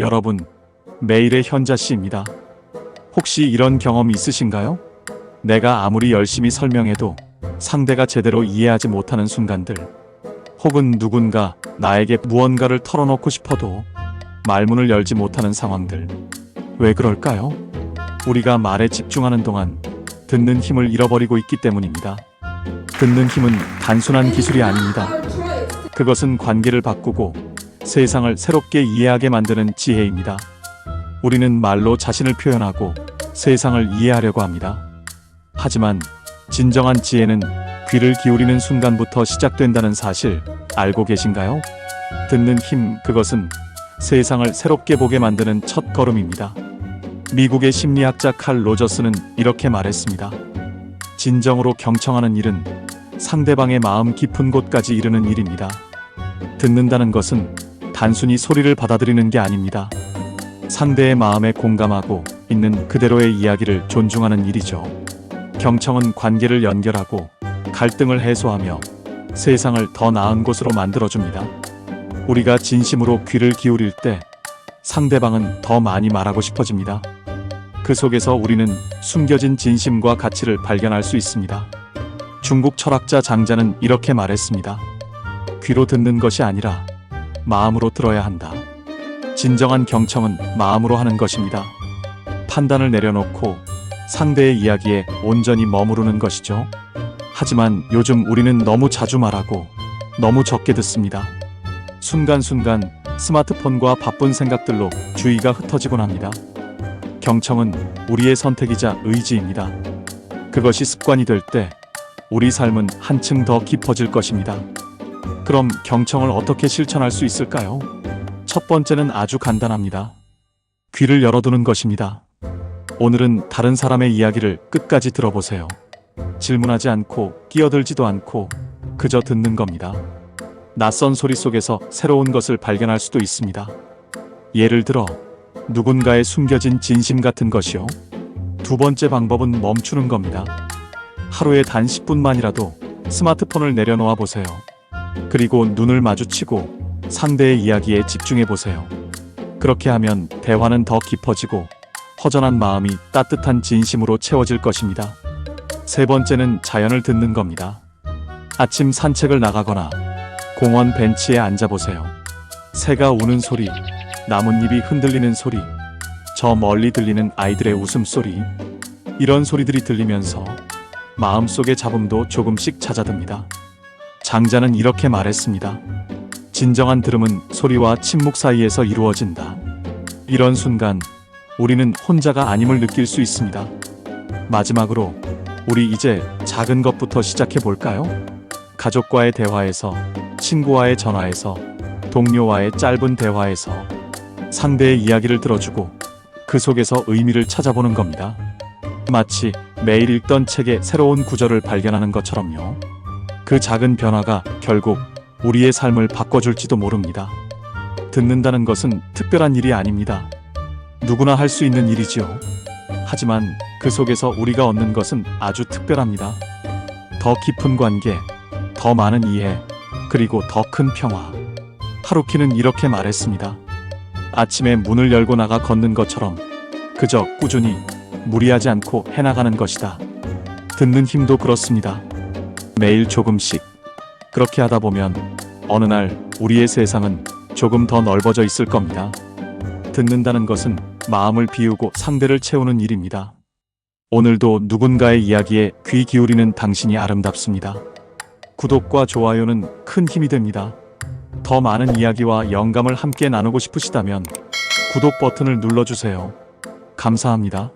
여러분, 매일의 현자 씨입니다. 혹시 이런 경험 있으신가요? 내가 아무리 열심히 설명해도 상대가 제대로 이해하지 못하는 순간들, 혹은 누군가 나에게 무언가를 털어놓고 싶어도 말문을 열지 못하는 상황들. 왜 그럴까요? 우리가 말에 집중하는 동안 듣는 힘을 잃어버리고 있기 때문입니다. 듣는 힘은 단순한 기술이 아닙니다. 그것은 관계를 바꾸고 세상을 새롭게 이해하게 만드는 지혜입니다. 우리는 말로 자신을 표현하고 세상을 이해하려고 합니다. 하지만 진정한 지혜는 귀를 기울이는 순간부터 시작된다는 사실 알고 계신가요? 듣는 힘, 그것은 세상을 새롭게 보게 만드는 첫 걸음입니다. 미국의 심리학자 칼 로저스는 이렇게 말했습니다. 진정으로 경청하는 일은 상대방의 마음 깊은 곳까지 이르는 일입니다. 듣는다는 것은 단순히 소리를 받아들이는 게 아닙니다. 상대의 마음에 공감하고 있는 그대로의 이야기를 존중하는 일이죠. 경청은 관계를 연결하고 갈등을 해소하며 세상을 더 나은 곳으로 만들어줍니다. 우리가 진심으로 귀를 기울일 때 상대방은 더 많이 말하고 싶어집니다. 그 속에서 우리는 숨겨진 진심과 가치를 발견할 수 있습니다. 중국 철학자 장자는 이렇게 말했습니다. 귀로 듣는 것이 아니라 마음으로 들어야 한다. 진정한 경청은 마음으로 하는 것입니다. 판단을 내려놓고 상대의 이야기에 온전히 머무르는 것이죠. 하지만 요즘 우리는 너무 자주 말하고 너무 적게 듣습니다. 순간순간 스마트폰과 바쁜 생각들로 주의가 흩어지곤 합니다. 경청은 우리의 선택이자 의지입니다. 그것이 습관이 될 때 우리 삶은 한층 더 깊어질 것입니다. 그럼 경청을 어떻게 실천할 수 있을까요? 첫 번째는 아주 간단합니다. 귀를 열어두는 것입니다. 오늘은 다른 사람의 이야기를 끝까지 들어보세요. 질문하지 않고 끼어들지도 않고 그저 듣는 겁니다. 낯선 소리 속에서 새로운 것을 발견할 수도 있습니다. 예를 들어 누군가의 숨겨진 진심 같은 것이요. 두 번째 방법은 멈추는 겁니다. 하루에 단 10분만이라도 스마트폰을 내려놓아 보세요. 그리고 눈을 마주치고 상대의 이야기에 집중해 보세요. 그렇게 하면 대화는 더 깊어지고 허전한 마음이 따뜻한 진심으로 채워질 것입니다. 세 번째는 자연을 듣는 겁니다. 아침 산책을 나가거나 공원 벤치에 앉아보세요. 새가 우는 소리, 나뭇잎이 흔들리는 소리, 저 멀리 들리는 아이들의 웃음소리, 이런 소리들이 들리면서 마음속의 잡음도 조금씩 찾아듭니다. 장자는 이렇게 말했습니다. 진정한 들음은 소리와 침묵 사이에서 이루어진다. 이런 순간 우리는 혼자가 아님을 느낄 수 있습니다. 마지막으로 우리 이제 작은 것부터 시작해 볼까요? 가족과의 대화에서, 친구와의 전화에서, 동료와의 짧은 대화에서 상대의 이야기를 들어주고 그 속에서 의미를 찾아보는 겁니다. 마치 매일 읽던 책의 새로운 구절을 발견하는 것처럼요. 그 작은 변화가 결국 우리의 삶을 바꿔줄지도 모릅니다. 듣는다는 것은 특별한 일이 아닙니다. 누구나 할 수 있는 일이지요. 하지만 그 속에서 우리가 얻는 것은 아주 특별합니다. 더 깊은 관계, 더 많은 이해, 그리고 더 큰 평화. 하루키는 이렇게 말했습니다. 아침에 문을 열고 나가 걷는 것처럼 그저 꾸준히 무리하지 않고 해나가는 것이다. 듣는 힘도 그렇습니다. 매일 조금씩. 그렇게 하다 보면 어느 날 우리의 세상은 조금 더 넓어져 있을 겁니다. 듣는다는 것은 마음을 비우고 상대를 채우는 일입니다. 오늘도 누군가의 이야기에 귀 기울이는 당신이 아름답습니다. 구독과 좋아요는 큰 힘이 됩니다. 더 많은 이야기와 영감을 함께 나누고 싶으시다면 구독 버튼을 눌러주세요. 감사합니다.